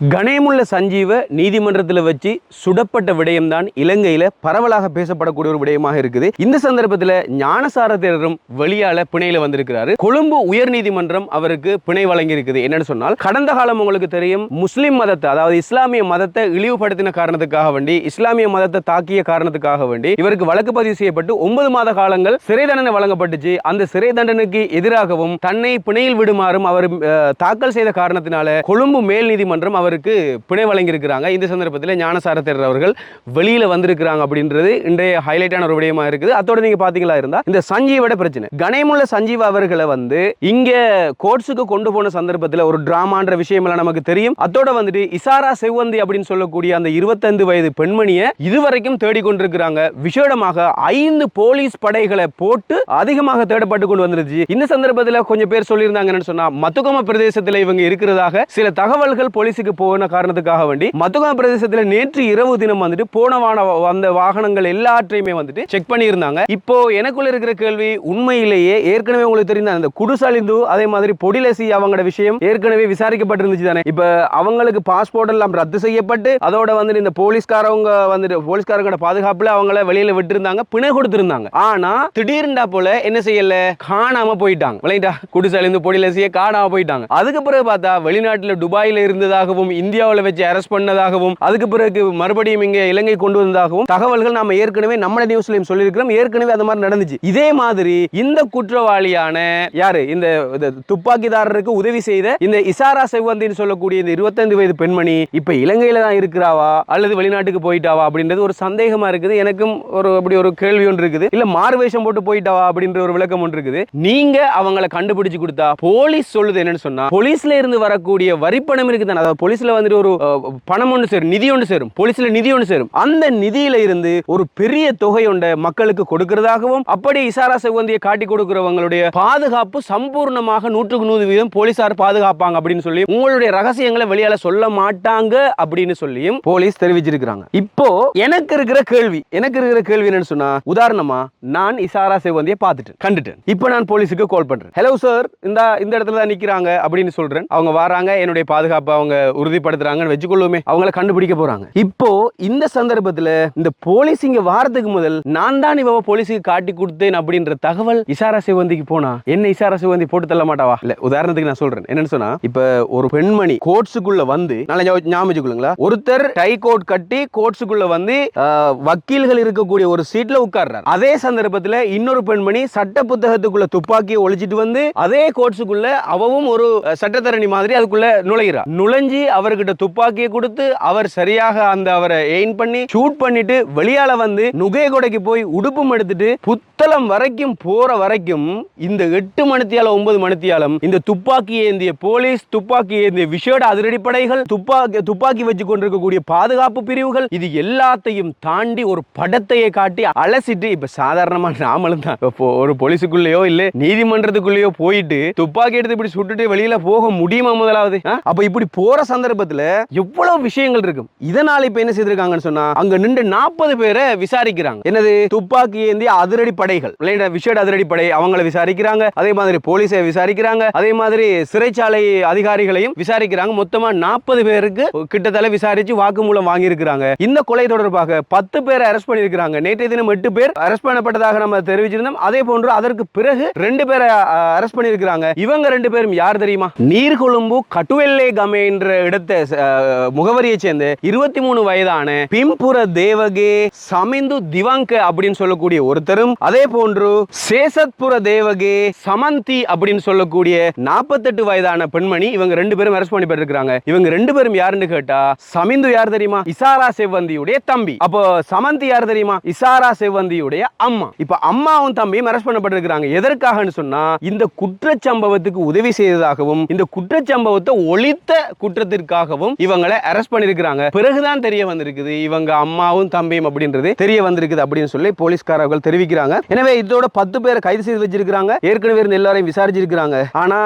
கணேமுள்ள சஞ்சீவ நீதிமன்றத்தில் வச்சு சுடப்பட்ட விடயம்தான் இலங்கையில பரவலாக பேசப்படக்கூடிய ஒரு விடயமாக இருக்குது. இந்த சந்தர்ப்பத்தில் ஞானசார தேரரும் வெளியால பிணையில வந்திருக்கிறாரு. கொழும்பு உயர் நீதிமன்றம் அவருக்கு பிணை வழங்கி இருக்குது என்னன்னு சொன்னால் கடந்த காலம் உங்களுக்கு தெரியும் முஸ்லிம் மதத்தை அதாவது இஸ்லாமிய மதத்தை இழிவுபடுத்தின காரணத்துக்காக வேண்டி இஸ்லாமிய மதத்தை தாக்கிய காரணத்துக்காக வேண்டி இவருக்கு வழக்கு பதிவு செய்யப்பட்டு ஒன்பது மாத காலங்கள் சிறை தண்டனை வழங்கப்பட்டுச்சு. அந்த சிறை தண்டனைக்கு எதிராகவும் தன்னை பிணையில் விடுமாறும் அவர் தாக்கல் செய்த காரணத்தினால கொழும்பு மேல் நீதிமன்றம் அவர் அவருக்கு பிணை வழங்கியிருக்கிறாங்க. இந்த சந்தர்ப்பத்தில் ஞானசார தேரர் அவர்கள் வெளியில வந்திருக்கிறாங்க அப்படின்றது இன்றைய ஹைலைட்டான ஒரு விடயமாக இருக்குது. அதோட நீங்க பாத்தீங்களா இருந்தால் இந்த சஞ்சீவோட பிரச்சனை. கணேமுள்ள சஞ்சீவ் அவர்களை வந்து இங்க கோர்ட்ஸுக்கு கொண்டு போன சந்தர்ப்பத்தில் ஒரு டிராமான்ற விஷயமெல்லாம் நமக்கு தெரியும். அதோட வந்துட்டு இசாரா செவ்வந்தி அப்படின்னு சொல்லக்கூடிய அந்த இருபத்தைந்து வயது பெண்மணியை இதுவரைக்கும் தேடிக்கொண்டிருக்கிறாங்க. விசேடமாக ஐந்து போலீஸ் படைகளை போட்டு அதிகமாக தேடப்பட்டு கொண்டு வந்துருச்சு. இந்த சந்தர்ப்பத்தில் கொஞ்சம் பேர் சொல்லியிருந்தாங்க என்னன்னு சொன்னா மத்துகம பிரதேசத்தில் இவங்க இருக்கிறதாக சில தகவல்கள் போலீஸுக்கு போன காரணத்துக்காக வேண்டி மதுகா பிரதேசத்தில் நேற்று இரவு தினம் வந்துட்டு போன வந்த வாகனங்கள் எல்லாற்றையுமே வந்துட்டு செக் பண்ணியிருந்தாங்க. இப்போ எனக்குள்ள இருக்கிற கேள்வி உண்மையிலேயே ஏற்கனவே உங்களுக்கு தெரிந்த அந்த குடுசலிந்து அதே மாதிரி பொடிலசி அவங்களோட விஷயம் ஏற்கனவே விசாரிக்கப்பட்டிருந்துச்சு தானே? இப்போ அவங்களுக்கு பாஸ்போர்ட் எல்லாம் ரத்து செய்யப்பட்டு அதோட வந்துட்டு இந்த போலீஸ்காரவங்க வந்துட்டு போலீஸ்காரங்களோட பாதுகாப்புல அவங்கள வெளியில விட்டுருந்தாங்க பிணை கொடுத்திருந்தாங்க. ஆனா திடீர்ண்டா போல என்ன செய்யல? காணாம போயிட்டாங்க. விளையாட்டா? குடிசலிந்து பொடிலசியை காணாம போயிட்டாங்க. அதுக்கு பிறகு பார்த்தா வெளிநாட்டுல துபாயில இருந்ததாகவும் இந்தியாவுல வச்சு அரெஸ்ட் பண்ணதாகவும் அதுக்கு பிறகு மறுபடியும் இங்க இலங்கை கொண்டு வந்ததாகவும் தகவல்கள் நம்ம ஏற்கனவே நம்ம நியூஸ்லயும் சொல்லியிருக்கிறோம். ஏற்கனவே அது மாதிரி நடந்துச்சு. இதே மாதிரி இந்த குற்றவாளியான யாரு? இந்த துப்பாக்கிதாரருக்கு உதவி செய்த இந்த இசாரா செவ்வந்தின்னு சொல்லக்கூடிய இந்த இருபத்தைந்து வயது பெண்மணி இப்ப இலங்கையில தான் இருக்கிறாவா? அல்லது வெளிநாட்டுக்கு போயிட்டாவா? அப்படின்றது ஒரு சந்தேகமா இருக்குது. எனக்கும் ஒரு அப்படி ஒரு கேள்வி ஒன்று இருக்குது. இல்ல மாறுவேஷம் போட்டு போயிட்டாவா? அப்படின்ற ஒரு விளக்கம் ஒன்று இருக்குது. நீங்க அவங்கள கண்டுபிடிச்சு கொடுத்தா போலீஸ் சொல்லுது என்னன்னு சொன்னா போலீஸ்ல இருந்து வரக்கூடிய வரிப்பணம் இருக்குது போலீஸ் போலீஸ்ல வந்துட்டு ஒரு பணம் ஒன்று சேரும் நிதி ஒன்று சேரும் போலீஸ்ல நிதி ஒன்று சேரும். அந்த நிதியில இருந்து ஒரு பெரிய தொகை ஒன்றை மக்களுக்கு கொடுக்கிறதாகவும் அப்படியே இசாரா செவ்வந்தியை காட்டி கொடுக்கிறவங்களுடைய பாதுகாப்பு சம்பூர்ணமாக நூற்றுக்கு நூறு வீதம் போலீசார் பாதுகாப்பாங்க அப்படின்னு சொல்லி உங்களுடைய ரகசியங்களை வெளியால சொல்ல மாட்டாங்க அப்படின்னு சொல்லியும் போலீஸ் தெரிவிச்சிருக்கிறாங்க. இப்போ எனக்கு இருக்கிற கேள்வி எனக்கு இருக்கிற கேள்வி என்னன்னு சொன்னா உதாரணமா நான் இசாரா செவ்வந்தியை பார்த்துட்டேன் கண்டுட்டேன். இப்போ நான் போலீஸுக்கு கால் பண்றேன். ஹலோ சார் இந்த இந்த இடத்துல தான் நிக்கிறாங்க அப்படின்னு சொல்றேன். அவங்க வராங்க என்னுடைய பாதுகாப்பு அவங்க உறுதிப்படுத்துறாங்கன்னு வச்சுக்கொள்ளுமே அவங்கள கண்டுபிடிக்க போறாங்க. இப்போ இந்த சந்தர்ப்பத்துல இந்த போலீஸ் இங்க வாரத்துக்கு முதல் நான் தான் இவ போலீஸுக்கு காட்டி கொடுத்தேன் அப்படின்ற தகவல் இசாரா சிவந்திக்கு போனா என்ன இசாரா சிவந்தி போட்டு தள்ள மாட்டாவா? இல்ல உதாரணத்துக்கு நான் சொல்றேன். என்னன்னு சொன்னா இப்ப ஒரு பெண்மணி கோட்ஸுக்குள்ள வந்து நல்லா ஞாபகம் ஒருத்தர் டை கோட் கட்டி கோட்ஸுக்குள்ள வந்து வக்கீல்கள் இருக்கக்கூடிய ஒரு சீட்ல உட்கார்றாரு. அதே சந்தர்ப்பத்துல இன்னொரு பெண்மணி சட்ட புத்தகத்துக்குள்ள துப்பாக்கியை ஒழிச்சிட்டு வந்து அதே கோட்ஸுக்குள்ள அவவும் ஒரு சட்டத்தரணி மாதிரி அதுக்குள்ள நுழைகிறார் நுழைஞ்சி அவர்கிட்ட துப்பாக்கியை கொடுத்து அவர் சரியாக அந்த அவரை எயின் பண்ணி ஷூட் பண்ணிட்டு வெளியால வந்து நுகைகொடைக்கு போய் உடுப்பும் எடுத்துட்டு புத்தளம் வரைக்கும் போற வரைக்கும் இந்த எட்டு மணித்தியாலம் ஒன்பது மணித்தியாலம் இந்த துப்பாக்கி ஏந்திய போலீஸ் துப்பாக்கி ஏந்திய விசேட அதிரடிப்படைகள் துப்பாக்கி துப்பாக்கி வச்சு கொண்டிருக்கக்கூடிய பாதுகாப்பு பிரிவுகள் இது எல்லாத்தையும் தாண்டி ஒரு படத்தையே காட்டி அலசிட்டு இப்ப சாதாரணமா நாமளும் தான். ஒரு போலீஸுக்குள்ளேயோ இல்ல நீதிமன்றத்துக்குள்ளேயோ போயிட்டு துப்பாக்கி எடுத்து இப்படி சுட்டுட்டு வெளியில போக முடியுமா முதலாவது? அப்ப இப்படி போற சந்தர்ப்பத்தில் எவ்வளவு விஷயங்கள் இருக்கும் இதனால இப்ப என்ன செய்திருக்காங்கன்னு சொன்னா அங்க நின்று நாற்பது பேரை விசாரிக்கிறாங்க. என்னது? துப்பாக்கி ஏந்தி அதிரடி படைகள். விளையாட விசேட அதிரடி படை அவங்கள விசாரிக்கிறாங்க. அதே மாதிரி போலீஸை விசாரிக்கிறாங்க. அதே மாதிரி சிறைச்சாலை அதிகாரிகளையும் விசாரிக்கிறாங்க. மொத்தமா நாற்பது பேருக்கு கிட்டத்தட்ட விசாரிச்சு வாக்குமூலம் வாங்கி இருக்கிறாங்க இந்த கொலை தொடர்பாக பத்து பேரை அரெஸ்ட் பண்ணியிருக்கிறாங்க. நேற்றைய தினம் எட்டு பேர் அரெஸ்ட் பண்ணப்பட்டதாக நம்ம தெரிவிச்சிருந்தோம். அதே போன்று அதற்கு பிறகு ரெண்டு பேரை அரெஸ்ட் பண்ணியிருக்கிறாங்க. இவங்க ரெண்டு பேரும் யார் தெரியுமா? நீர்கொழும்பு கட்டுவெல்லை கமே என்ற இடத்தை முகவரியை சேர்ந்து இருபத்தி மூணு வயதான பிம்புர தேவகே சமிந்து திவாங்க அப்படின்னு சொல்லக்கூடிய ஒருத்தரும் அதே போன்று சேசத்புர தேவகே சமந்தி அப்படின்னு சொல்லக்கூடிய நாற்பத்தெட்டு வயதான பெண்மணி இவங்க ரெண்டு பேரும் அரெஸ்ட் பண்ணி இருக்காங்க இவங்க ரெண்டு பேரும் யாருன்னு கேட்டா சமிந்து யார் தெரியுமா? இசாரா செவ்வந்தியுடைய தம்பி. அப்போ சமந்தி யார் தெரியுமா? இசாரா செவ்வந்தியுடைய அம்மா. இப்ப அம்மாவும் தம்பியும் அரெஸ்ட் பண்ணப்பட்டிருக்கிறாங்க. எதற்காகன்னு சொன்னா இந்த குற்றச்சம்பவத்துக்கு உதவி செய்ததாகவும் இந்த குற்றச்சம்பவத்தை ஒழித்த குற்றத்திற்காகவும் இவங்களை அரெஸ்ட் பண்ணிருக்கிறாங்க. பிறகுதான் தெரிய வந்திருக்குது இவங்க அம்மாவும் தம்பியும் அப்படின்றது தெரிய வந்திருக்குது அப்படின்னு சொல்லி போலீஸ்காரர்கள் தெரிவிக்கிறாங்க. எனவே இதோட பத்து பேரை கைது செய்து வச்சிருக்காங்க ஏற்கனவே இருந்த எல்லாரையும் விசாரிச்சிருக்கிறாங்க. ஆனா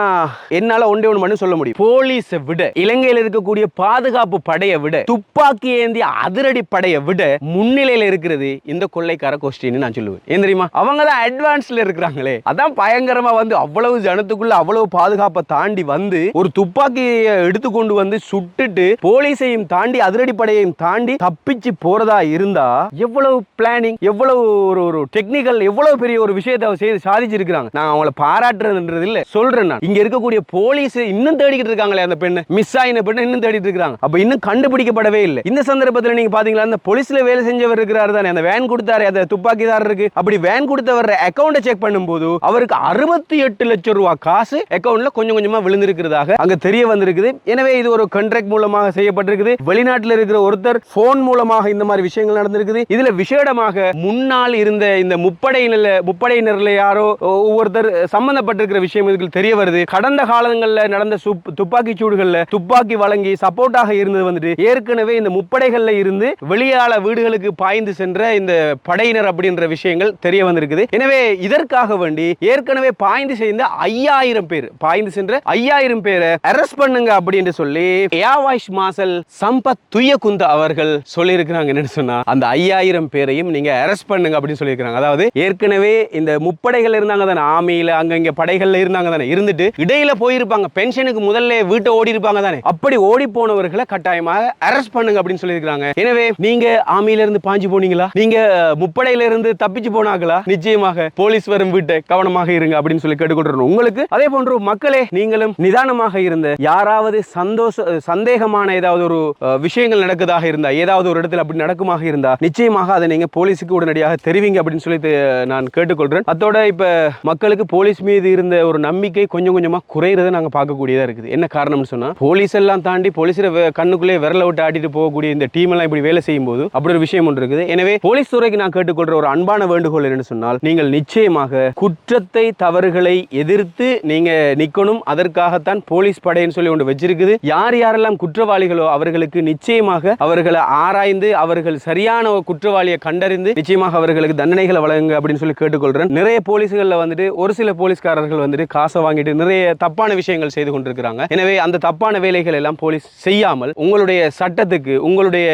என்னால ஒன்றே ஒன்று மட்டும் சொல்ல முடியும். போலீஸை விட இலங்கையில் இருக்கக்கூடிய பாதுகாப்பு படையை விட துப்பாக்கி ஏந்திய அதிரடி படையை விட முன்னிலையில் இருக்கிறது இந்த கொள்ளைக்கார கோஷ்டின்னு நான் சொல்லுவேன். ஏன் தெரியுமா? அவங்க தான் அட்வான்ஸ்ல இருக்கிறாங்களே. அதான் பயங்கரமா வந்து அவ்வளவு ஜனத்துக்குள்ள அவ்வளவு பாதுகாப்பை தாண்டி வந்து ஒரு துப்பாக்கியை எடுத்துக்கொண்டு வந்து சுட்டுட்டு போலீஸையும் தாண்டி அதிரடிப்படையையும் தாண்டி தப்பிச்சு போறதா இருந்தா எவ்வளவு பிளானிங் எவ்வளவு ஒரு ஒரு டெக்னிக்கல் எவ்வளவு பெரிய ஒரு விஷயத்தை செய்து சாதிச்சிருக்காங்க நான் அவங்கள பாராட்டுறதுன்றது இல்ல சொல்றேன் நான். இங்க இருக்கக்கூடிய போலீஸ் இன்னும் தேடிக்கிட்டு இருக்காங்களே அந்த பெண்ணு. மிஸ் ஆயின பெண்ணு இன்னும் தேடிட்டு இருக்காங்க. அப்ப இன்னும் கண்டுபிடிக்கப்படவே இல்லை. இந்த சந்தர்ப்பத்தில் நீங்க பாத்தீங்களா அந்த போலீஸ்ல வேலை செஞ்சவர் இருக்கிறாரு தானே. அந்த வேன் கொடுத்தாரு அந்த துப்பாக்கிதாரருக்கு அப்படி வேன் கொடுத்தவர் அக்கௌண்ட்டை செக் பண்ணும்போது அவருக்கு அறுபத்தி எட்டு லட்சம் ரூபாய் காசு அக்கௌண்ட்ல கொஞ்சம் கொஞ்சமா விழுந்திருக்கிறதாக அங்க தெரிய வந்திருக்குது. எனவே இது ஒரு கண்ட்ராக்ட் மூலமாக செய்யப்பட்டிருக்குது. வெளிநாட்டில் இருக்கிற ஒருத்தர் போன் மூலமாக இந்த மாதிரி விஷயங்கள் நடந்திருக்குது. இதுல விசேடமாக முன்னால் இருந்த இந்த முப்படையினர் முப்படையினர்ல யாரோ ஒவ்வொருத்தர் சம்பந்தப்பட்டிருக்கிற விஷயம் இதுக்கு தெரிய வருது. கடந்த காலங்களில் நடந்த துப்பாக்கி சூடுகள்ல துப்பாக்கி வழங்கி சப்போர்ட்டாக இருந்தது வந்துட்டு ஏற்கனவே இந்த முப்படைகள்ல இருந்து வெளியால வீடுகளுக்கு பாய்ந்து சென்ற இந்த படையினர் அப்படின்ற விஷயங்கள் தெரிய வந்திருக்குது. எனவே இதற்காக வேண்டி ஏற்கனவே பாய்ந்து சேர்ந்த ஐயாயிரம் பேர் பாய்ந்து சென்ற ஐயாயிரம் பேரை அரெஸ்ட் பண்ணுங்க அப்படின்னு சொல்லி ஏவாய்ஸ் மாசல் சம்பத் துயகுந்த அவர்கள் சொல்லியிருக்கிறாங்க என்னன்னு சொன்னா அந்த ஐயாயிரம் பேரையும் நீங்க அரெஸ்ட் பண்ணுங்க அப்படின்னு சொல்லியிருக்கிறாங்க. அதாவது ஏற்கனவே இந்த முப்படைகள் இருந்தாங்க தானே ஆமியில அங்க இங்க படைகள்ல இருந்தாங்க தானே இருந்துட்டு இடையில போயிருப்பாங்க. பென்ஷனுக்கு முதல்ல வீட்டை ஓடி இருப்பாங்க தானே. அப்படி ஓடி போனவர்களை கட்டாயமாக அரெஸ்ட் பண்ணுங்க அப்படின்னு சொல்லியிருக்காங்க எனவே நீங்க ஆமியில இருந்து பாஞ்சு போனீங்களா? நீங்க முப்படையில இருந்து தப்பிச்சு போனாங்களா? நிச்சயமாக போலீஸ் வரும் வீட்டை கவனமாக இருங்க அப்படின்னு சொல்லி கேட்டுக்கொண்டு உங்களுக்கு அதே போன்று மக்களே நீங்களும் நிதானமாக இருந்த யாராவது சந்தோஷ சந்தேகமான ஏதாவது ஒரு விஷயங்கள் நடக்குதாக இருந்தால் ஏதாவது ஒரு இடத்துல அப்படி நடக்குமாக இருந்தால் நிச்சயமாக அதை நீங்கள் போலீஸுக்கு உடனடியாக தெரிவிங்க அப்படின்னு சொல்லி நான் கேட்டுக்கொள்றேன். அதோட இப்ப மக்களுக்கு போலீஸ் மீது இருந்த ஒரு நம்பிக்கை கொஞ்சம் கொஞ்சமா குறையிறத நாங்க பார்க்கக்கூடியதாக இருக்குது. என்ன காரணம்னு சொன்னா போலீஸ் எல்லாம் தாண்டி போலீஸில் கண்ணுக்குள்ளே விரல விட்டு ஆட்டிட்டு போகக்கூடிய இந்த டீம் எல்லாம் இப்படி வேலை செய்யும் போது அப்படி ஒரு விஷயம் ஒன்று இருக்குது. எனவே போலீஸ் துறைக்கு நான் கேட்டுக்கொள்ற ஒரு அன்பான வேண்டுகோள் என்னன்னு சொன்னால் நீங்கள் நிச்சயமாக குற்றத்தை தவறுகளை எதிர்த்து நீங்க நிக்கணும். அதற்காகத்தான் போலீஸ் படைன்னு சொல்லி ஒன்று வச்சிருக்குது. யார் யாரெல்லாம் குற்றவாளிகளோ அவர்களுக்கு நிச்சயமாக அவர்களை ஆராய்ந்து அவர்கள் சரியான ஒரு குற்றவாளியை கண்டறிந்து நிச்சயமாக அவர்களுக்கு தண்டனைகளை வழங்குங்க அப்படின்னு சொல்லி கேட்டுக்கொள்றேன். நிறைய போலீஸ்களில் வந்துட்டு ஒரு சில போலீஸ்காரர்கள் வந்துட்டு காசை வாங்கிட்டு நிறைய தப்பான விஷயங்கள் செய்து கொண்டிருக்கிறாங்க. எனவே அந்த தப்பான வேலைகள் எல்லாம் போலீஸ் செய்யாமல் உங்களுடைய சட்டத்துக்கு உங்களுடைய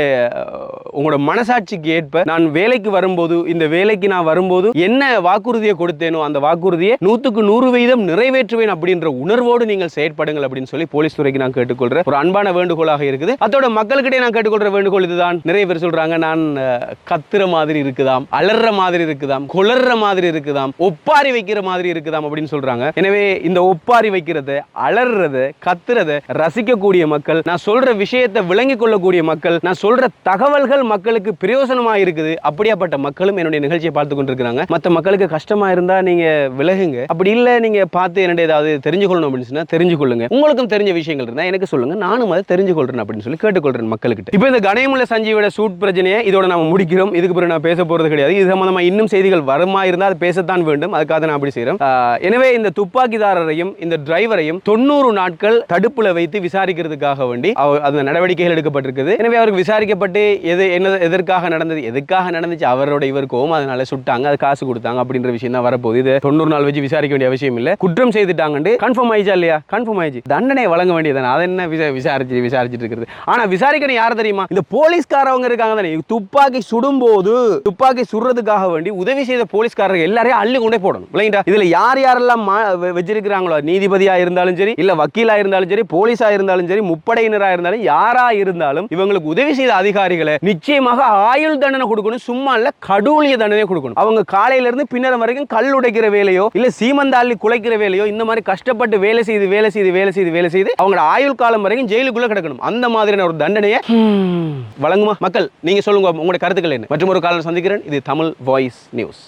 உங்களோட மனசாட்சிக்கு ஏற்ப நான் வேலைக்கு வரும்போது இந்த வேலைக்கு நான் வரும்போது என்ன வாக்குறுதியை கொடுத்தேனோ அந்த வாக்குறுதியை நூற்றுக்கு நூறு வீதம் நிறைவேற்றுவேன் அப்படின்ற உணர்வோடு நீங்கள் செயற்படுங்கள் அப்படின்னு சொல்லி போலீஸ் துறைக்கு நான் கேட்டுக்கொள்கிறேன் ஒரு அன்பான வேண்டுகோளாக இருக்குது. அதோட மக்களுக்கிட்டே நான் கேட்டுக்கொள்ற வேண்டுகோள் இதுதான். நிறைய பேர் சொல்றாங்க நான் கத்துற மாதிரி இருக்குதாம் அலற மாதிரி இருக்குதாம் குளர்ற மாதிரி இருக்குதாம் ஒப்பாரி வைக்கிற மாதிரி இருக்குதாம் அப்படின்னு சொல்றாங்க. எனவே இந்த ஒப்பாரி வைக்கிறத அலறத கத்துறத ரசிக்கக்கூடிய மக்கள் நான் சொல்ற விஷயத்தை விளங்கி கொள்ளக்கூடிய மக்கள் நான் சொல்ற தகவல்கள் மக்களுக்கு பிரயோசனமா இருக்குது. அப்படியாப்பட்ட மக்களும் என்னுடைய நிகழ்ச்சியை பார்த்து கொண்டிருக்கிறாங்க. மற்ற மக்களுக்கு கஷ்டமா இருந்தா நீங்க விலகுங்க. அப்படி இல்லை நீங்க பார்த்து என்னுடைய ஏதாவது தெரிஞ்சு கொள்ளணும் அப்படின்னு சொன்னா தெரிஞ்சு கொள்ளுங்க உங்களுக்கும் தெரிஞ்ச விஷயங்கள் இருந்தா எனக்கு சொல்லுங்க. நானும் அதை தெரிஞ்சு கொள்றேன் அப்படின்னு சொல்லி கேட்டுக்கொள்றேன் மக்கள்கிட்ட. இப்போ இந்த கணயமுள்ள சஞ்சீவோட சூட் பிரச்சனையை இதோட நம்ம முடிக்கிறோம். இதுக்கு பிறகு நான் பேச போறது கிடையாது. இது சம்பந்தமா இன்னும் செய்திகள் வருமா இருந்தால் அது பேசத்தான் வேண்டும். அதுக்காக நான் அப்படி செய்கிறேன் எனவே இந்த துப்பாக்கிதாரரையும் இந்த டிரைவரையும் தொண்ணூறு நாட்கள் தடுப்புல வைத்து விசாரிக்கிறதுக்காக வேண்டி அந்த நடவடிக்கைகள் எடுக்கப்பட்டிருக்குது. எனவே அவருக்கு விசாரிக்கப்பட்டு எது என்ன எதற்காக நடந்தது எதுக்காக நடந்துச்சு அவரோட இவர் கோவம் அதனால சுட்டாங்க அது காசு கொடுத்தாங்க அப்படின்ற விஷயம் தான் வரப்போகுது. இது தொண்ணூறு நாள் வச்சு விசாரிக்க வேண்டிய அவசியம் இல்லை. குற்றம் செய்துட்டாங்கன்னு கன்ஃபார்ம் ஆயிடுச்சா இல்லையா? கன்ஃபார்ம் ஆயிடுச்சு. தண்டனை வழங்க வேண்டியதானே அதை என்ன விசாரிச்சு விசாரிச்சுட்டு இருக்கிறது. ஆனா விசாரிக்கணும் யார் தெரியுமா? இந்த போலீஸ்காரவங்க இருக்காங்க தானே. துப்பாக்கி சுடும்போது துப்பாக்கி சுடுறதுக்காக வேண்டி உதவி செய்த போலீஸ்காரர்கள் எல்லாரையும் அள்ளி கொண்டே போடணும். இல்லைங்களா இதுல யார் யாரெல்லாம் வச்சிருக்கிறாங்களோ நீதிபதியா இருந்தாலும் சரி இல்ல வக்கீலா இருந்தாலும் சரி போலீஸா இருந்தாலும் சரி முப்படையினரா இருந்தாலும் யாரா இருந்தாலும் இவங்களுக்கு உதவி செய்த அதிகாரிகளை நிச்சயமாக ஆயுள் தண்டனை கொடுக்கணும். சும்மா இல்ல கடூழிய தண்டனை கொடுக்கணும். அவங்க காலையில இருந்து பின்னரம் வரைக்கும் கல் உடைக்கிற வேலையோ இல்ல சீமந்தாள்ளி குலைக்கிற வேலையோ இந்த மாதிரி கஷ்டப்பட்டு வேலை செய்து வேலை செய்து வேலை செய்து வேலை செய்து அவங்களோட ஆயுள் காலம் வரைக்கும் ஜெயிலுக்குள்ள கிடக்கணும். அந்த மாதிரியான ஒரு தண்டனையை வழங்குமா? மக்கள் நீங்க சொல்லுங்க உங்களுடைய கருத்துக்கள் என்ன? மற்றும் ஒரு காலம் சந்திக்கிறேன். இது தமிழ் வாய்ஸ் நியூஸ்